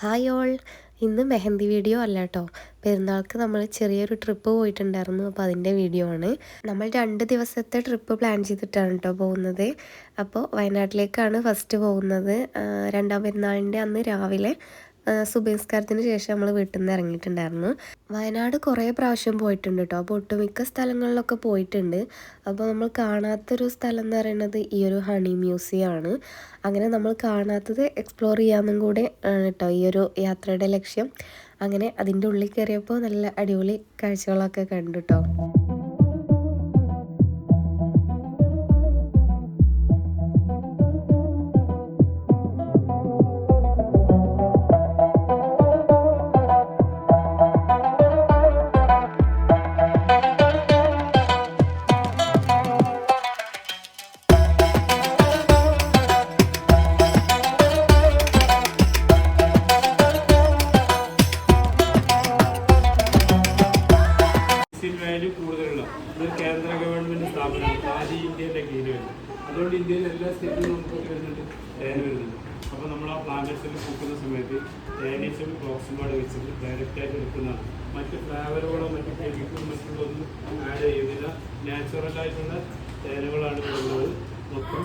Hi all. ഇന്ന് mehndi video അല്ല കേട്ടോ പെരുന്നാൾക്ക് നമ്മൾ ചെറിയൊരു ട്രിപ്പ് പോയിട്ടുണ്ടായിരുന്നു അപ്പോൾ അതിന്റെ വീഡിയോ ആണ്. നമ്മൾ രണ്ട് ദിവസത്തെ ട്രിപ്പ് പ്ലാൻ ചെയ്തിട്ടാണ് കേട്ടോ പോകുന്നത്. അപ്പോൾ വയനാട്ടിലേക്കാണ് ഫസ്റ്റ് പോകുന്നത്. രണ്ടാം പെരുന്നാളിന്റെ അന്ന് രാവിലെ സുബേസ്കാരത്തിന് ശേഷം നമ്മൾ വീട്ടിൽ നിന്ന് ഇറങ്ങിയിട്ടുണ്ടായിരുന്നു വയനാട് കുറേ പ്രാവശ്യം പോയിട്ടുണ്ട് കേട്ടോ അപ്പോൾ ഒട്ടുമിക്ക സ്ഥലങ്ങളിലൊക്കെ പോയിട്ടുണ്ട്. അപ്പോൾ നമ്മൾ കാണാത്തൊരു സ്ഥലം എന്ന് പറയുന്നത് ഈ ഒരു ഹണി മ്യൂസിയം ആണ് അങ്ങനെ നമ്മൾ കാണാത്തത് എക്സ്പ്ലോർ ചെയ്യാമെന്നും കൂടെ ആണ് കേട്ടോ ഈ ഒരു യാത്രയുടെ ലക്ഷ്യം. അങ്ങനെ അതിന്റെ ഉള്ളിൽ കയറിയപ്പോൾ നല്ല അടിപൊളി കാഴ്ചകളൊക്കെ കണ്ടു കേട്ടോ എക്സിൽ വാല്യൂ കൂടുതലുള്ള ഇതൊരു കേന്ദ്ര ഗവൺമെന്റ് സ്ഥാപനമാണ് ആദ്യം ഇന്ത്യയുടെ കീഴിൽ വരുന്നത്. അതുകൊണ്ട് ഇന്ത്യയിൽ എല്ലാ സ്റ്റേറ്റിലും നമുക്ക് വരുന്നുണ്ട് തേൻ വരുന്നുണ്ട്. അപ്പോൾ നമ്മൾ ആ പ്ലാന്റേഴ്സിൽ പൂക്കുന്ന സമയത്ത് തേനീച്ചും ക്ലോക്സുമാട് വെച്ചിട്ട് ഡയറക്റ്റ് ആയിട്ട് എടുക്കുന്നതാണ്. മറ്റ് ഫ്ലേവറുകളോ മറ്റ് കെമിക്കലും മറ്റുള്ളതൊന്നും ആഡ് ചെയ്യുന്നില്ല. നാച്ചുറൽ ആയിട്ടുള്ള തേനുകളാണ് വരുന്നത്. മൊത്തം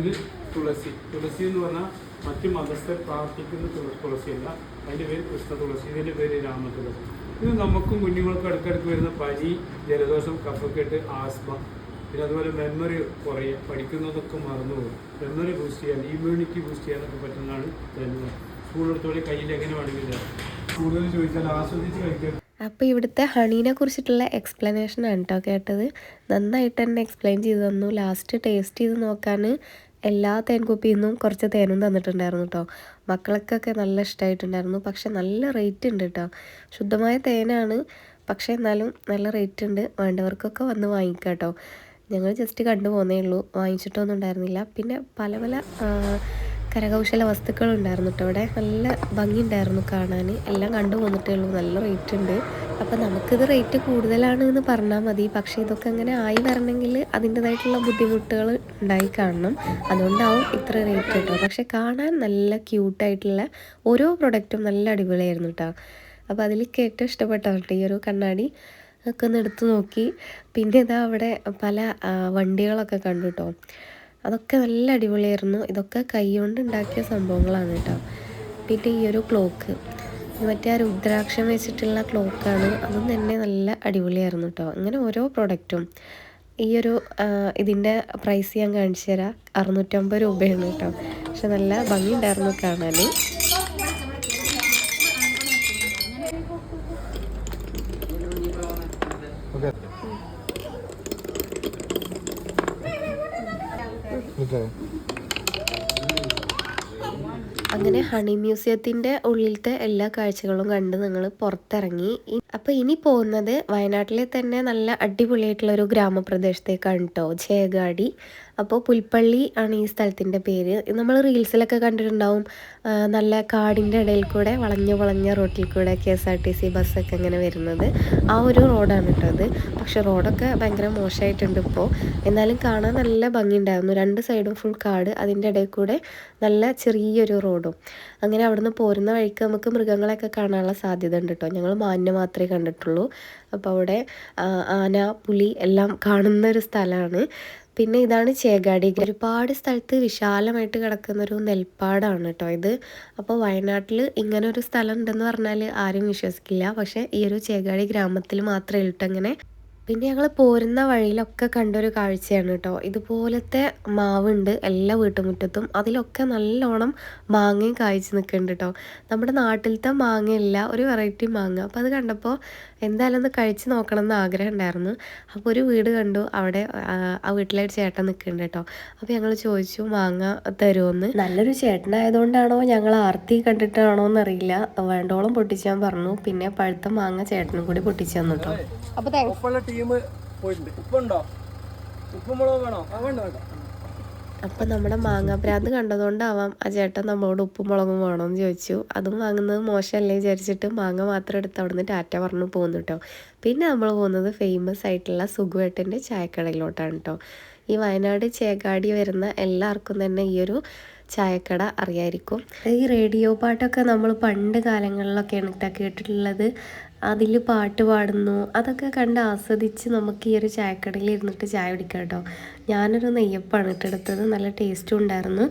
ഇത് തുളസി. തുളസി എന്ന് പറഞ്ഞാൽ മറ്റു മതസ്ഥർ പ്രാർത്ഥിക്കുന്ന തുള- തുളസിയല്ല അതിന്റെ പേര് കൃഷ്ണ തുളസി ഇതിന്റെ പേര് രാമ തുളസി. ഇത് നമുക്കും കുഞ്ഞുങ്ങൾക്കും ഇടയ്ക്കിടയ്ക്ക് വരുന്ന പനി ജലദോഷം കഫക്കെട്ട് ആസ്മ പിന്നെ അതുപോലെ മെമ്മറി കുറയുക പഠിക്കുന്നതൊക്കെ മറന്നു പോകും മെമ്മറി ബൂസ്റ്റ് ചെയ്യാൻ ഇമ്മ്യൂണിറ്റി ബൂസ്റ്റ് ചെയ്യാനൊക്കെ പറ്റുന്നതാണ് തന്നെ സ്കൂളെടുത്തോടെ കയ്യിൽ എങ്ങനെ വേണമെങ്കിലും കൂടുതൽ ചോദിച്ചാൽ ആസ്വദിച്ച് കഴിക്കാൻ. അപ്പോൾ ഇവിടുത്തെ ഹണീനെ കുറിച്ചിട്ടുള്ള എക്സ്പ്ലനേഷൻ ആണ് കേട്ടോ കേട്ടത്. നന്നായിട്ട് തന്നെ എക്സ്പ്ലെയിൻ ചെയ്ത് തന്നു. ലാസ്റ്റ് ടേസ്റ്റ് ചെയ്ത് നോക്കാൻ എല്ലാ തേൻകുപ്പിയിൽ നിന്നും കുറച്ച് തേനും തന്നിട്ടുണ്ടായിരുന്നു കേട്ടോ മക്കൾക്കൊക്കെ നല്ല ഇഷ്ടമായിട്ടുണ്ടായിരുന്നു പക്ഷെ നല്ല റേറ്റ് ഉണ്ട് കേട്ടോ ശുദ്ധമായ തേനാണ്. പക്ഷെ എന്നാലും നല്ല റേറ്റ് ഉണ്ട്. വേണ്ടവർക്കൊക്കെ വന്ന് വാങ്ങിക്കാം കേട്ടോ ഞങ്ങൾ ജസ്റ്റ് കണ്ടു പോന്നേ ഉള്ളൂ. വാങ്ങിച്ചിട്ടൊന്നും ഉണ്ടായിരുന്നില്ല. പിന്നെ പല പല കരകൗശല വസ്തുക്കളുണ്ടായിരുന്നു കേട്ടോ അവിടെ. നല്ല ഭംഗിയുണ്ടായിരുന്നു കാണാൻ. എല്ലാം കണ്ടു പോന്നിട്ടേ ഉള്ളൂ. നല്ല റേറ്റ് ഉണ്ട് അപ്പം നമുക്കിത് റേറ്റ് കൂടുതലാണ് എന്ന് പറഞ്ഞാൽ മതി. പക്ഷേ ഇതൊക്കെ അങ്ങനെ ആയി വരണമെങ്കിൽ അതിന്റെതായിട്ടുള്ള ബുദ്ധിമുട്ടുകൾ ഉണ്ടായി കാണണം. അതുകൊണ്ടാവും ഇത്ര റേറ്റ് കേട്ടോ. പക്ഷേ കാണാൻ നല്ല ക്യൂട്ടായിട്ടുള്ള ഓരോ പ്രൊഡക്റ്റും നല്ല അടിപൊളിയായിരുന്നു കേട്ടോ. അപ്പോൾ അതിലേക്ക് ഏറ്റവും ഇഷ്ടപ്പെട്ടതാണ് കേട്ടോ ഈ ഒരു കണ്ണാടി ഒക്കെ ഒന്ന് എടുത്തു നോക്കി. പിന്നെ ഇതാ അവിടെ പല വണ്ടികളൊക്കെ കണ്ടു കേട്ടോ. അതൊക്കെ നല്ല അടിപൊളിയായിരുന്നു. ഇതൊക്കെ കൈകൊണ്ട് ഉണ്ടാക്കിയ സംഭവങ്ങളാണ് കേട്ടോ. പിന്നെ ഈ ഒരു ക്ലോക്ക്. മറ്റേ ആ രുദ്രാക്ഷം വെച്ചിട്ടുള്ള ക്ലോക്കാണ്. അതും തന്നെ നല്ല അടിപൊളിയായിരുന്നു കേട്ടോ. അങ്ങനെ ഓരോ പ്രൊഡക്റ്റും. ഈ ഒരു ഇതിന്റെ പ്രൈസ് ഞാൻ കാണിച്ചു തരാം. അറുന്നൂറ്റമ്പത് രൂപയാണ് കേട്ടോ. പക്ഷെ നല്ല ഭംഗിയുണ്ടായിരുന്നു കാണാൻ. അങ്ങനെ ഹണി മ്യൂസിയത്തിന്റെ ഉള്ളിലത്തെ എല്ലാ കാഴ്ചകളും കണ്ട് ഞങ്ങൾ പുറത്തിറങ്ങി. അപ്പോൾ ഇനി പോകുന്നത് വയനാട്ടിലെ തന്നെ നല്ല അടിപൊളിയായിട്ടുള്ള ഒരു ഗ്രാമപ്രദേശത്തേക്കാണ് കേട്ടോ ചേകാടി. അപ്പോൾ പുൽപ്പള്ളി ആണ് ഈ സ്ഥലത്തിന്റെ പേര്. നമ്മൾ റീൽസിലൊക്കെ കണ്ടിട്ടുണ്ടാവും നല്ല കാടിന്റെ ഇടയിൽ കൂടെ വളഞ്ഞ വളഞ്ഞ റോട്ടിൽ കൂടെ K S R T C ബസ്സൊക്കെ ഇങ്ങനെ വരുന്നത്. ആ ഒരു റോഡാണ് കേട്ടോ അത്. പക്ഷെ റോഡൊക്കെ ഭയങ്കര മോശമായിട്ടുണ്ട് ഇപ്പോൾ എന്നാലും കാണാൻ നല്ല ഭംഗിയുണ്ടായിരുന്നു. രണ്ട് സൈഡും ഫുൾ കാട് അതിന്റെ ഇടയിൽ കൂടെ നല്ല ചെറിയൊരു റോഡും. അങ്ങനെ അവിടുന്ന് പോരുന്ന വഴിക്ക് നമുക്ക് മൃഗങ്ങളെയൊക്കെ കാണാനുള്ള സാധ്യത ഉണ്ട് കേട്ടോ ഞങ്ങൾ മാന്യ മാത്രമേ കണ്ടിട്ടുള്ളൂ. അപ്പോൾ അവിടെ ആന പുലി എല്ലാം കാണുന്ന ഒരു സ്ഥലമാണ്. പിന്നെ ഇതാണ് ചേകാടി. ഒരുപാട് സ്ഥലത്ത് വിശാലമായിട്ട് കിടക്കുന്ന ഒരു നെൽപ്പാടാണ് കേട്ടോ ഇത്. അപ്പോൾ വയനാട്ടിൽ ഇങ്ങനെ ഒരു സ്ഥലം ഉണ്ടെന്ന് പറഞ്ഞാൽ ആരും വിശ്വസിക്കില്ല. പക്ഷേ ഈ ഒരു ചേകാടി ഗ്രാമത്തിൽ മാത്രമേ ഉള്ളൂ പിന്നെ ഞങ്ങൾ പോരുന്ന വഴിയിലൊക്കെ കണ്ടൊരു കാഴ്ചയാണ് കേട്ടോ ഇതുപോലത്തെ മാവുണ്ട് എല്ലാ വീട്ടുമുറ്റത്തും. അതിലൊക്കെ നല്ലോണം മാങ്ങയും കായ്ച്ചു നിൽക്കുന്നുണ്ട് കേട്ടോ നമ്മുടെ നാട്ടിലത്തെ മാങ്ങയല്ല ഒരു വെറൈറ്റി മാങ്ങ. അപ്പോൾ അത് കണ്ടപ്പോൾ എന്തായാലും ഒന്ന് കഴിച്ച് നോക്കണം എന്ന് ആഗ്രഹം ഉണ്ടായിരുന്നു. അപ്പോൾ ഒരു വീട് കണ്ടു അവിടെ ആ, വീട്ടിലെ ഒരു ചേട്ടൻ നിൽക്കുന്നുണ്ട് കേട്ടോ അപ്പോൾ ഞങ്ങൾ ചോദിച്ചു മാങ്ങ തരുമെന്ന് നല്ലൊരു ചേട്ടനായതുകൊണ്ടാണോ ഞങ്ങൾ ആർത്തി കണ്ടിട്ടാണോ എന്നറിയില്ല. വേണ്ടോളം പൊട്ടിച്ചാൻ പറഞ്ഞു. പിന്നെ പഴുത്ത മാങ്ങ ചേട്ടനും കൂടി പൊട്ടിച്ചു തന്നു കേട്ടോ അപ്പോൾ ടീം പോയിട്ടുണ്ട്. ഉപ്പുണ്ടോ ഉപ്പുമുളക് മുളകും വേണോ? ആ വേണ്ട വേണ്ട. അപ്പം നമ്മുടെ മാങ്ങാപ്രാന്ത് കണ്ടതുകൊണ്ടാവാം ആ ചേട്ടൻ നമ്മളോട് ഉപ്പും മുളകും വേണമെന്ന് ചോദിച്ചു. അതും വാങ്ങുന്നത് മോശമല്ലേ വിചാരിച്ചിട്ട് മാങ്ങ മാത്രം എടുത്ത് അവിടുന്ന് ടാറ്റ പറഞ്ഞു പോകുന്നു കേട്ടോ പിന്നെ നമ്മൾ പോകുന്നത് ഫേമസ് ആയിട്ടുള്ള സുഖുവേട്ടന്റെ ചായക്കടയിലോട്ടാണ് കേട്ടോ ഈ വയനാട് ചേകാടി വരുന്ന എല്ലാവർക്കും തന്നെ ഈ ഒരു ചായക്കട അറിയായിരിക്കും. ഈ റേഡിയോ പാട്ടൊക്കെ നമ്മൾ പണ്ട് കാലങ്ങളിലൊക്കെയാണ് കേട്ടോ കേട്ടിട്ടുള്ളത്. അതിൽ പാട്ട് പാടുന്നു. അതൊക്കെ കണ്ട് ആസ്വദിച്ച് നമുക്ക് ഈ ഒരു ചായക്കടയിൽ ഇരുന്നിട്ട് ചായ കുടിക്കാം കേട്ടോ. ഞാനൊരു നെയ്യപ്പാണ് ഇട്ടെടുത്തത് നല്ല ടേസ്റ്റും ഉണ്ടായിരുന്നു.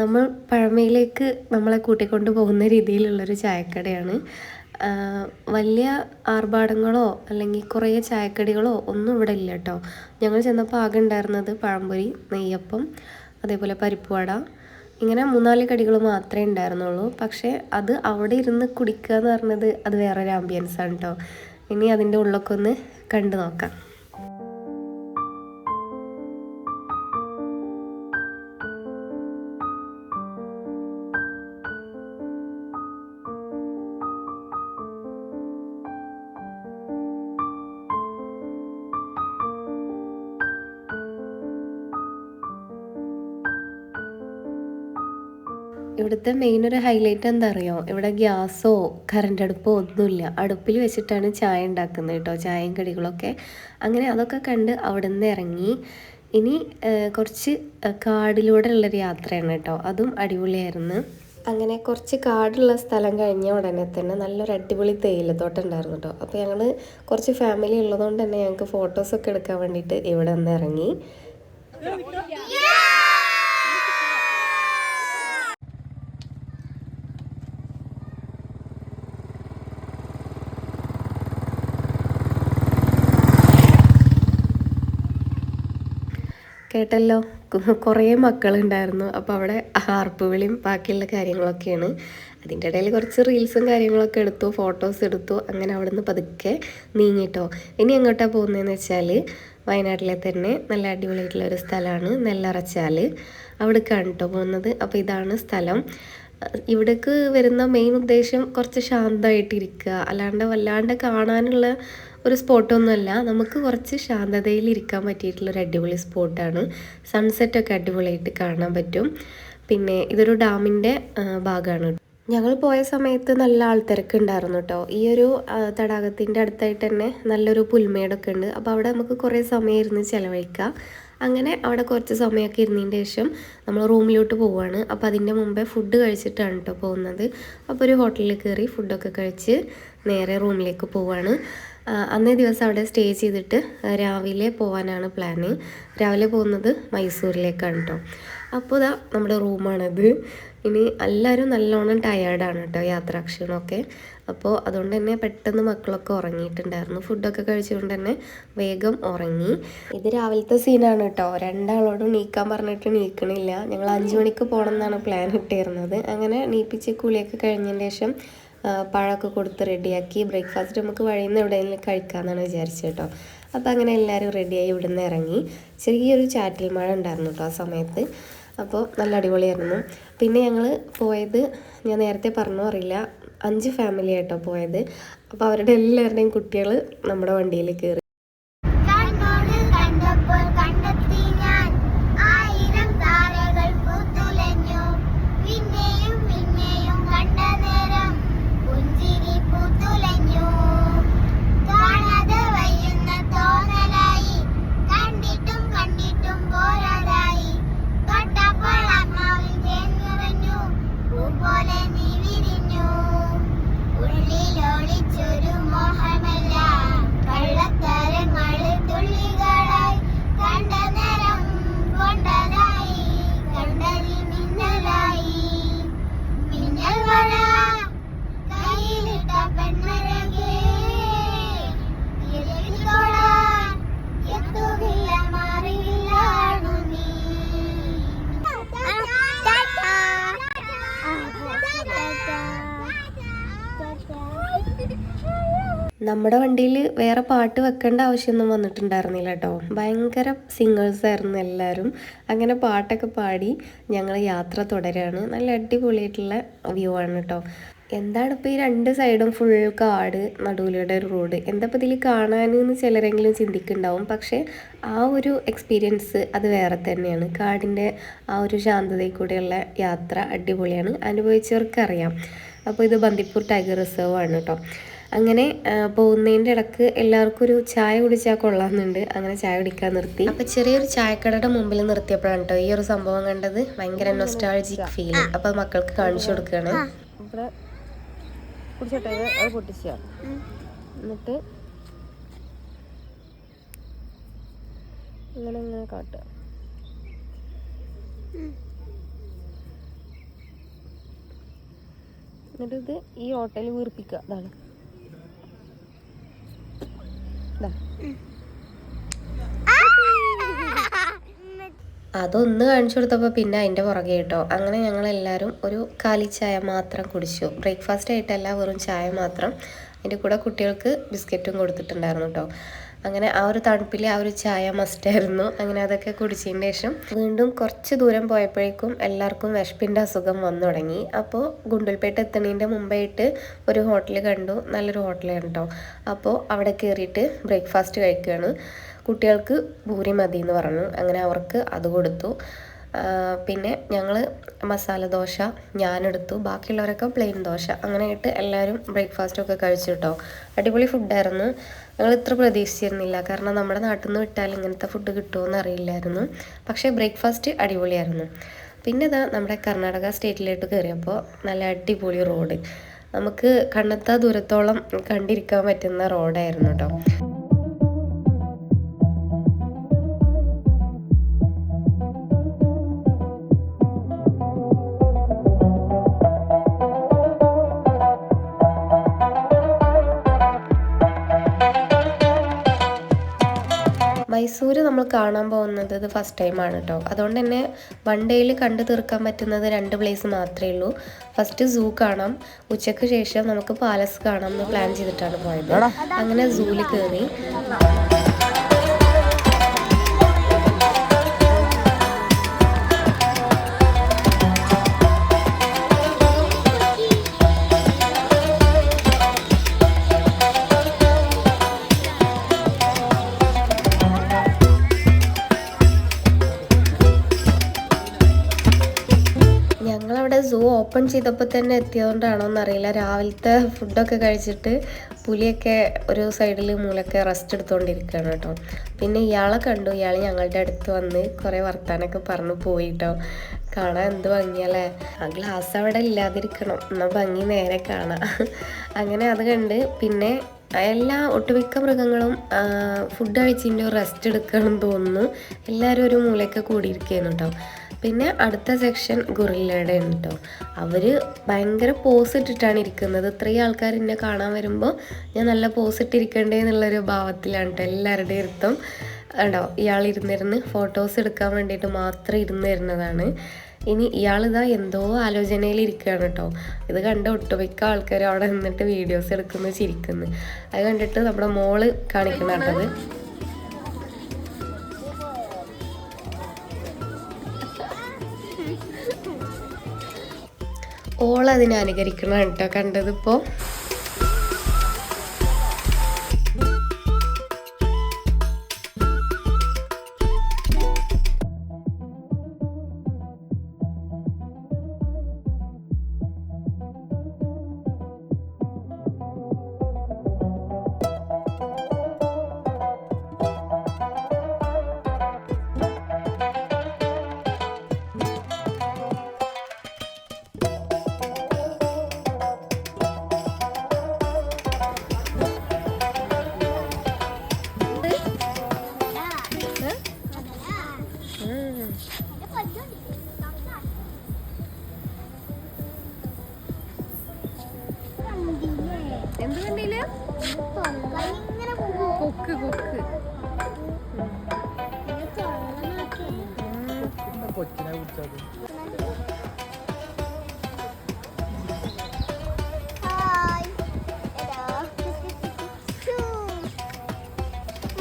നമ്മൾ പഴമയിലേക്ക് നമ്മളെ കൂട്ടിക്കൊണ്ട് പോകുന്ന രീതിയിലുള്ളൊരു ചായക്കടയാണ്. വലിയ ആർഭാടങ്ങളോ അല്ലെങ്കിൽ കുറേ ചായക്കടികളോ ഒന്നും ഇവിടെ ഇല്ല കേട്ടോ. ഞങ്ങൾ ചെന്നപ്പോൾ ആകെ ഉണ്ടായിരുന്നത് പഴംപൊരി നെയ്യപ്പം അതേപോലെ പരിപ്പുവട ഇങ്ങനെ മൂന്നാൽ കടികൾ മാത്രമേ ഉണ്ടായിരുന്നുള്ളൂ. പക്ഷേ അത് അവിടെ ഇരുന്ന് കുടിക്കുക എന്ന് പറഞ്ഞത് അത് വേറൊരു ആംബിയൻസ് ആണ് കേട്ടോ ഇനി അതിന്റെ ഉള്ളൊക്കെ ഒന്ന് കണ്ടു നോക്കാം. ഇവിടുത്തെ മെയിൻ ഒരു ഹൈലൈറ്റ് എന്താ അറിയോ ഇവിടെ ഗ്യാസോ കറണ്ട് അടുപ്പോ ഒന്നുമില്ല. അടുപ്പിൽ വെച്ചിട്ടാണ് ചായ ഉണ്ടാക്കുന്നത് കേട്ടോ ചായയും കടികളൊക്കെ. അങ്ങനെ അതൊക്കെ കണ്ട് അവിടെ നിന്ന് ഇറങ്ങി. ഇനി കുറച്ച് കാടിലൂടെ ഉള്ളൊരു യാത്രയാണ് കേട്ടോ. അതും അടിപൊളിയായിരുന്നു. അങ്ങനെ കുറച്ച് കാടുള്ള സ്ഥലം കഴിഞ്ഞ ഉടനെ തന്നെ നല്ലൊരു അടിപൊളി തേയിലത്തോട്ടം ഉണ്ടായിരുന്നു കേട്ടോ. അപ്പോൾ ഞങ്ങൾ കുറച്ച് ഫാമിലി ഉള്ളതുകൊണ്ട് തന്നെ ഞങ്ങൾക്ക് ഫോട്ടോസൊക്കെ എടുക്കാൻ വേണ്ടിയിട്ട് ഇവിടെ നിന്ന് ഇറങ്ങി. കേട്ടല്ലോ. കുറേ മക്കളുണ്ടായിരുന്നു. അപ്പോൾ അവിടെ ആർപ്പ് വിളിയും ബാക്കിയുള്ള കാര്യങ്ങളൊക്കെയാണ്. അതിന്റെ ഇടയിൽ കുറച്ച് റീൽസും കാര്യങ്ങളൊക്കെ എടുത്തു ഫോട്ടോസ് എടുത്തു. അങ്ങനെ അവിടെ നിന്ന് പതുക്കെ നീങ്ങിട്ടോ. ഇനി എങ്ങോട്ടാണ് പോകുന്നതെന്ന് വെച്ചാൽ വയനാട്ടിലെ തന്നെ നല്ല അടിപൊളിയായിട്ടുള്ള ഒരു സ്ഥലമാണ് നെല്ലറച്ചാൽ. അവിടെ കേട്ടോ പോകുന്നത്. അപ്പോൾ ഇതാണ് സ്ഥലം. ഇവിടേക്ക് വരുന്ന മെയിൻ ഉദ്ദേശം കുറച്ച് ശാന്തമായിട്ടിരിക്കുക. അല്ലാണ്ട് വല്ലാണ്ട് കാണാനുള്ള ഒരു സ്പോട്ടൊന്നുമല്ല. നമുക്ക് കുറച്ച് ശാന്തതയിൽ ഇരിക്കാൻ പറ്റിയിട്ടുള്ള ഒരു അടിപൊളി സ്പോട്ടാണ്. സൺസെറ്റൊക്കെ അടിപൊളിയായിട്ട് കാണാൻ പറ്റും. പിന്നെ ഇതൊരു ഡാമിന്റെ ഭാഗമാണ് ഞങ്ങൾ പോയ സമയത്ത് നല്ല ആൾത്തിരക്ക് ഉണ്ടായിരുന്നു കേട്ടോ ഈ ഒരു തടാകത്തിന്റെ അടുത്തായിട്ട് തന്നെ നല്ലൊരു പുൽമേടൊക്കെ ഉണ്ട്. അപ്പോൾ അവിടെ നമുക്ക് കുറേ സമയം ഇരുന്ന് ചിലവഴിക്കാം. അങ്ങനെ അവിടെ കുറച്ച് സമയമൊക്കെ ഇരുന്നതിന്റെ ശേഷം നമ്മൾ റൂമിലോട്ട് പോവുകയാണ് അപ്പോൾ അതിന്റെ മുമ്പേ ഫുഡ് കഴിച്ചിട്ടാണ് കേട്ടോ പോകുന്നത്. അപ്പോൾ ഒരു ഹോട്ടലിൽ കയറി ഫുഡൊക്കെ കഴിച്ച് നേരെ റൂമിലേക്ക് പോവുകയാണ് അന്നേ ദിവസം അവിടെ സ്റ്റേ ചെയ്തിട്ട് രാവിലെ പോകാനാണ് പ്ലാന് രാവിലെ പോകുന്നത് മൈസൂരിലേക്കാണ് കേട്ടോ അപ്പോൾ ഇതാ നമ്മുടെ റൂമാണത്. ഇനി എല്ലാവരും നല്ലോണം ടയേർഡാണ് കേട്ടോ യാത്രാക്ഷീണമൊക്കെ. അപ്പോൾ അതുകൊണ്ട് തന്നെ പെട്ടെന്ന് മക്കളൊക്കെ ഉറങ്ങിയിട്ടുണ്ടായിരുന്നു. ഫുഡൊക്കെ കഴിച്ചുകൊണ്ട് തന്നെ വേഗം ഉറങ്ങി. ഇത് രാവിലത്തെ സീനാണ് കേട്ടോ രണ്ടാളോടും നീക്കാൻ പറഞ്ഞിട്ട് നീക്കണില്ല. ഞങ്ങൾ അഞ്ച് മണിക്ക് പോകണം എന്നാണ് പ്ലാൻ ഇട്ടിരുന്നത് അങ്ങനെ നീപ്പിച്ച് കുളിയൊക്കെ കഴിഞ്ഞതിന് ശേഷം പഴമൊക്കെ കൊടുത്ത് റെഡിയാക്കി ബ്രേക്ക്ഫാസ്റ്റ് നമുക്ക് വഴിയിൽ നിന്ന് എവിടെയെങ്കിലും കഴിക്കാമെന്നാണ് വിചാരിച്ചത് കേട്ടോ. അപ്പോൾ അങ്ങനെ എല്ലാവരും റെഡിയായി ഇവിടെ നിന്ന് ഇറങ്ങി. ചെറിയൊരു ചാറ്റൽ മഴ ഉണ്ടായിരുന്നു കേട്ടോ ആ സമയത്ത്. അപ്പോൾ നല്ല അടിപൊളിയായിരുന്നു. പിന്നെ ഞങ്ങൾ പോയത് ഞാൻ നേരത്തെ പറഞ്ഞു അറിയില്ല അഞ്ച് ഫാമിലി ആയിട്ടോ പോയത്. അപ്പോൾ അവരുടെ എല്ലാവരുടെയും കുട്ടികൾ നമ്മുടെ വണ്ടിയിൽ കയറി. നമ്മുടെ വണ്ടിയിൽ വേറെ പാട്ട് വെക്കേണ്ട ആവശ്യമൊന്നും വന്നിട്ടുണ്ടായിരുന്നില്ല കേട്ടോ. ഭയങ്കര സിംഗേഴ്സ് ആയിരുന്നു എല്ലാവരും. അങ്ങനെ പാട്ടൊക്കെ പാടി ഞങ്ങൾ യാത്ര തുടരുകയാണ് നല്ല അടിപൊളിയായിട്ടുള്ള വ്യൂ ആണ് കേട്ടോ. എന്താണ് ഇപ്പോൾ ഈ രണ്ട് സൈഡും ഫുൾ കാട് നടുവിലൂടെ ഒരു റോഡ് എന്താ ഇപ്പോൾ ഇതിൽ കാണാനെന്ന് ചിലരെങ്കിലും ചിന്തിക്കുന്നുണ്ടാവും. പക്ഷേ ആ ഒരു എക്സ്പീരിയൻസ് അത് വേറെ തന്നെയാണ്. കാടിന്റെ ആ ഒരു ശാന്തതയിൽ കൂടെയുള്ള യാത്ര അടിപൊളിയാണ്. അനുഭവിച്ചവർക്കറിയാം. അപ്പോൾ ഇത് ബന്ദിപ്പൂർ ടൈഗർ റിസർവ് ആണ് കേട്ടോ. അങ്ങനെ പോകുന്നതിന്റെ ഇടയ്ക്ക് എല്ലാവർക്കും ഒരു ചായ കുടിച്ചാൽ കൊള്ളാമെന്നുണ്ട്. അങ്ങനെ ചായ കുടിക്കാൻ നിർത്തി. അപ്പോൾ ചെറിയൊരു ചായക്കടയുടെ മുമ്പിൽ നിർത്തിയപ്പോഴാണ് കേട്ടോ ഈ ഒരു സംഭവം കണ്ടത്. ഭയങ്കര നൊസ്റ്റാൾജിക് ഫീൽ അപ്പോൾ മക്കൾക്ക് കാണിച്ചു കൊടുക്കുകയാണ് എന്നിട്ട് ഇങ്ങനെ ഇങ്ങനെ കാട്ടുക. എന്നിട്ട് ഇത് ഈ ഹോട്ടലിൽ വീർപ്പിക്കുക. അതാണ് അതൊന്ന് കാണിച്ചു കൊടുത്തപ്പോൾ പിന്നെ അതിന്റെ പുറകെ കേട്ടോ. അങ്ങനെ ഞങ്ങൾ എല്ലാവരും ഒരു കാലി ചായ മാത്രം കുടിച്ചു. ബ്രേക്ക്ഫാസ്റ്റ് ആയിട്ടല്ല വെറും ചായ മാത്രം. അതിന്റെ കൂടെ കുട്ടികൾക്ക് ബിസ്ക്കറ്റും കൊടുത്തിട്ടുണ്ടായിരുന്നു കേട്ടോ. അങ്ങനെ ആ ഒരു തണുപ്പിൽ ആ ഒരു ചായ മസ്റ്റായിരുന്നു അങ്ങനെ അതൊക്കെ കുടിച്ചതിന് ശേഷം വീണ്ടും കുറച്ച് ദൂരം പോയപ്പോഴേക്കും എല്ലാവർക്കും വിശപ്പിന്റെ അസുഖം വന്നു തുടങ്ങി. അപ്പോൾ ഗുണ്ടൽപേട്ട് എത്തണേന്റെ മുമ്പായിട്ട് ഒരു ഹോട്ടൽ കണ്ടു. നല്ലൊരു ഹോട്ടലാണ് കേട്ടോ അപ്പോൾ അവിടെ കയറിയിട്ട് ബ്രേക്ക്ഫാസ്റ്റ് കഴിക്കുകയാണ് കുട്ടികൾക്ക് ഭൂരി മതി എന്ന് പറഞ്ഞു. അങ്ങനെ അവർക്ക് അത് കൊടുത്തു. പിന്നെ ഞങ്ങൾ മസാല ദോശ ഞാനെടുത്തു. ബാക്കിയുള്ളവരൊക്കെ പ്ലെയിൻ ദോശ. അങ്ങനെ ഇട്ട് എല്ലാവരും ബ്രേക്ക്ഫാസ്റ്റൊക്കെ കഴിച്ചു കേട്ടോ അടിപൊളി ഫുഡായിരുന്നു ഞങ്ങൾ ഇത്ര പ്രതീക്ഷിച്ചിരുന്നില്ല. കാരണം നമ്മുടെ നാട്ടിൽ നിന്ന് വിട്ടാൽ ഇങ്ങനത്തെ ഫുഡ് കിട്ടുമോയെന്ന് അറിയില്ലായിരുന്നു. പക്ഷേ ബ്രേക്ക്ഫാസ്റ്റ് അടിപൊളിയായിരുന്നു. പിന്നെ ഇതാ നമ്മുടെ കർണാടക സ്റ്റേറ്റിലോട്ട് കയറിയപ്പോൾ നല്ല അടിപൊളി റോഡ് നമുക്ക് കണ്ണെത്താ ദൂരത്തോളം കണ്ടിരിക്കാൻ പറ്റുന്ന റോഡായിരുന്നു കേട്ടോ മൈസൂർ നമ്മൾ കാണാൻ പോകുന്നത് ഇത് ഫസ്റ്റ് ടൈമാണ് കേട്ടോ അതുകൊണ്ട് തന്നെ വൺ ഡേയിൽ കണ്ടു തീർക്കാൻ പറ്റുന്നത് രണ്ട് പ്ലേസ് മാത്രമേ ഉള്ളൂ. ഫസ്റ്റ് സൂ കാണാം. ഉച്ചയ്ക്ക് ശേഷം നമുക്ക് പാലസ് കാണാം എന്ന് പ്ലാൻ ചെയ്തിട്ടാണ് പോയത്. അങ്ങനെ സൂവിൽ കയറി ഓപ്പൺ ചെയ്തപ്പോൾ തന്നെ എത്തിയതുകൊണ്ടാണോ എന്നറിയില്ല രാവിലത്തെ ഫുഡൊക്കെ കഴിച്ചിട്ട് പുലിയൊക്കെ ഒരു സൈഡിൽ മൂലൊക്കെ റെസ്റ്റ് എടുത്തുകൊണ്ടിരിക്കുകയാണ് കേട്ടോ. പിന്നെ ഇയാളെ കണ്ടു. ഇയാൾ ഞങ്ങളുടെ അടുത്ത് വന്ന് കുറേ വർത്താനൊക്കെ പറഞ്ഞു പോയി കേട്ടോ കാണാൻ എന്ത് ഭംഗിയല്ലേ? ആ ഗ്ലാസ് അവിടെ ഇല്ലാതിരിക്കണം. എന്നാൽ ഭംഗി നേരെ കാണാം. അങ്ങനെ അത് കണ്ട് പിന്നെ എല്ലാ ഒട്ടുമിക്ക മൃഗങ്ങളും ഫുഡ് കഴിച്ചിന്റെ റെസ്റ്റ് എടുക്കണം തോന്നുന്നു. എല്ലാവരും ഒരു മൂലയൊക്കെ കൂടിയിരിക്കുകയാണ് കേട്ടോ. പിന്നെ അടുത്ത സെക്ഷൻ ഗുറില്ലയുടെ ഉണ്ട് കേട്ടോ അവർ ഭയങ്കര പോസ് ഇട്ടിട്ടാണ് ഇരിക്കുന്നത്. ഇത്രയും ആൾക്കാർ എന്നെ കാണാൻ വരുമ്പോൾ ഞാൻ നല്ല പോസ് ഇട്ടിരിക്കണ്ടേ എന്നുള്ളൊരു ഭാവത്തിലാണ് കേട്ടോ എല്ലാവരുടെയും ഇരുത്തം. ഉണ്ടോ ഇയാൾ ഇരുന്നിരുന്ന് ഫോട്ടോസ് എടുക്കാൻ വേണ്ടിയിട്ട് മാത്രം ഇരുന്ന് തരുന്നതാണ് ഇനി ഇയാളിതാ എന്തോ ആലോചനയിൽ ഇരിക്കുകയാണ് കേട്ടോ ഇത് കണ്ട ഒട്ടുമിക്ക ആൾക്കാർ അവിടെ നിന്നിട്ട് വീഡിയോസ് എടുക്കുന്നു ചിരിക്കുന്നു. അത് കണ്ടിട്ട് നമ്മുടെ മോൾ കാണിക്കുന്ന അതിനെ അനുകരിക്കണം കേട്ടോ കണ്ടതിപ്പോൾ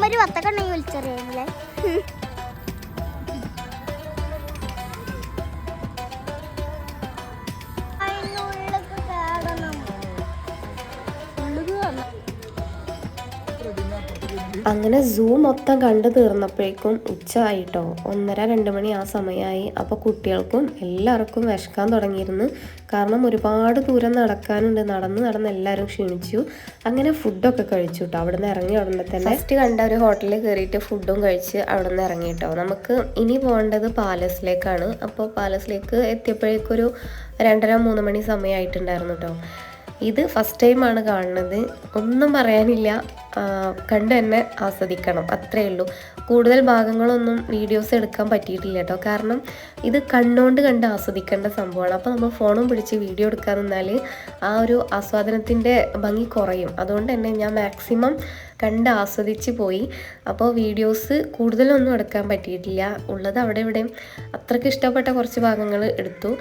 ഒരു വത്തക്കണ്ണി വിളിച്ചറിയാണല്ലേ അങ്ങനെ സൂ മൊത്തം കണ്ടു തീർന്നപ്പോഴേക്കും ഉച്ച ആയിട്ടോ ഒന്നര രണ്ട് മണി ആ സമയമായി. അപ്പോൾ കുട്ടികൾക്കും എല്ലാവർക്കും വിശക്കാൻ തുടങ്ങിയിരുന്നു. കാരണം ഒരുപാട് ദൂരം നടക്കാനുണ്ട്. നടന്ന് നടന്ന് എല്ലാവരും ക്ഷീണിച്ചു. അങ്ങനെ ഫുഡൊക്കെ കഴിച്ചു കേട്ടോ അവിടെ നിന്ന് ഇറങ്ങി ഉടനെ തന്നെ. ഫസ്റ്റ് കണ്ട ഒരു ഹോട്ടലിൽ കയറിയിട്ട് ഫുഡും കഴിച്ച് അവിടെ നിന്ന് ഇറങ്ങി കേട്ടോ നമുക്ക് ഇനി പോകേണ്ടത് പാലസിലേക്കാണ്. അപ്പോൾ പാലസിലേക്ക് എത്തിയപ്പോഴേക്കൊരു രണ്ടര മൂന്ന് മണി സമയമായിട്ടുണ്ടായിരുന്നു കേട്ടോ ഇത് ഫസ്റ്റ് ടൈമാണ് കാണുന്നത്. ഒന്നും പറയാനില്ല. കണ്ട് തന്നെ ആസ്വദിക്കണം. അത്രയേ ഉള്ളൂ. കൂടുതൽ ഭാഗങ്ങളൊന്നും വീഡിയോസ് എടുക്കാൻ പറ്റിയിട്ടില്ല കേട്ടോ. കാരണം ഇത് കണ്ണുകൊണ്ട് കണ്ട് ആസ്വദിക്കേണ്ട സംഭവമാണ്. അപ്പോൾ നമ്മൾ ഫോണും പിടിച്ച് വീഡിയോ എടുക്കാൻ നിന്നാൽ ആ ഒരു ആസ്വാദനത്തിന്റെ ഭംഗി കുറയും. അതുകൊണ്ട് തന്നെ ഞാൻ മാക്സിമം കണ്ട് ആസ്വദിച്ച് പോയി. അപ്പോൾ വീഡിയോസ് കൂടുതലൊന്നും എടുക്കാൻ പറ്റിയിട്ടില്ല. ഉള്ളത് അവിടെ ഇവിടെയും അത്രയ്ക്ക് ഇഷ്ടപ്പെട്ട കുറച്ച് ഭാഗങ്ങൾ എടുത്തു.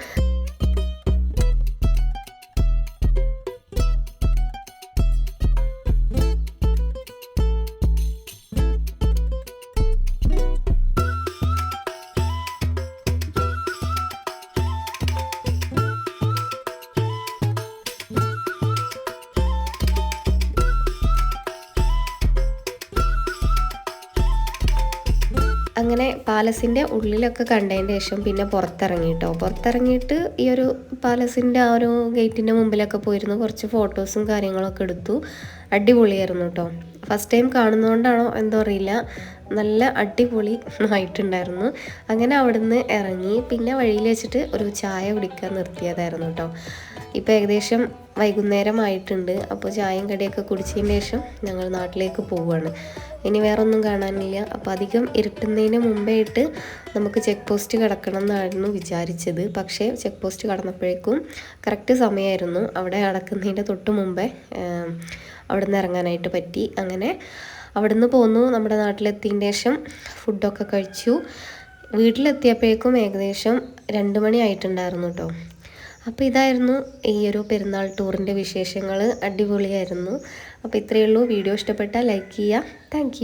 അങ്ങനെ പാലസിന്റെ ഉള്ളിലൊക്കെ കണ്ടതിന് ശേഷം പിന്നെ പുറത്തിറങ്ങി കേട്ടോ പുറത്തിറങ്ങിയിട്ട് ഈ ഒരു പാലസിന്റെ ആ ഒരു ഗേറ്റിന്റെ മുമ്പിലൊക്കെ പോയിരുന്നു. കുറച്ച് ഫോട്ടോസും കാര്യങ്ങളൊക്കെ എടുത്തു. അടിപൊളിയായിരുന്നു കേട്ടോ. ഫസ്റ്റ് ടൈം കാണുന്നതുകൊണ്ടാണോ എന്തോ അറിയില്ല. നല്ല അടിപൊളി ആയിട്ടുണ്ടായിരുന്നു. അങ്ങനെ അവിടുന്ന് ഇറങ്ങി. പിന്നെ വഴിയിൽ വെച്ചിട്ട് ഒരു ചായ കുടിക്കാൻ നിർത്തിയതായിരുന്നു കേട്ടോ. ഇപ്പോൾ ഏകദേശം വൈകുന്നേരമായിട്ടുണ്ട്. അപ്പോൾ ചായയും കടിയൊക്കെ കുടിച്ചതിന് ശേഷം ഞങ്ങൾ നാട്ടിലേക്ക് പോവുകയാണ്. ഇനി വേറൊന്നും കാണാനില്ല. അപ്പോൾ അധികം ഇരുട്ടുന്നതിന് മുമ്പേ ഇട്ട് നമുക്ക് ചെക്ക് പോസ്റ്റ് കിടക്കണം എന്നായിരുന്നു വിചാരിച്ചത്. പക്ഷേ ചെക്ക് പോസ്റ്റ് കടന്നപ്പോഴേക്കും കറക്റ്റ് സമയമായിരുന്നു അവിടെ അടക്കുന്നതിന്റെ തൊട്ട് മുമ്പേ അവിടെ നിന്ന് ഇറങ്ങാനായിട്ട് പറ്റി. അങ്ങനെ അവിടെ നിന്ന് പോന്നു. നമ്മുടെ നാട്ടിലെത്തിയതിന് ശേഷം ഫുഡൊക്കെ കഴിച്ചു. വീട്ടിലെത്തിയപ്പോഴേക്കും ഏകദേശം രണ്ട് മണി ആയിട്ടുണ്ടായിരുന്നു കേട്ടോ അപ്പോൾ ഇതായിരുന്നു ഈ ഒരു പെരുന്നാൾ ടൂറിന്റെ വിശേഷങ്ങൾ അടിപൊളിയായിരുന്നു. അപ്പോൾ ഇത്രയേ ഉള്ളൂ. വീഡിയോ ഇഷ്ടപ്പെട്ടാൽ ലൈക്ക് ചെയ്യുക. താങ്ക്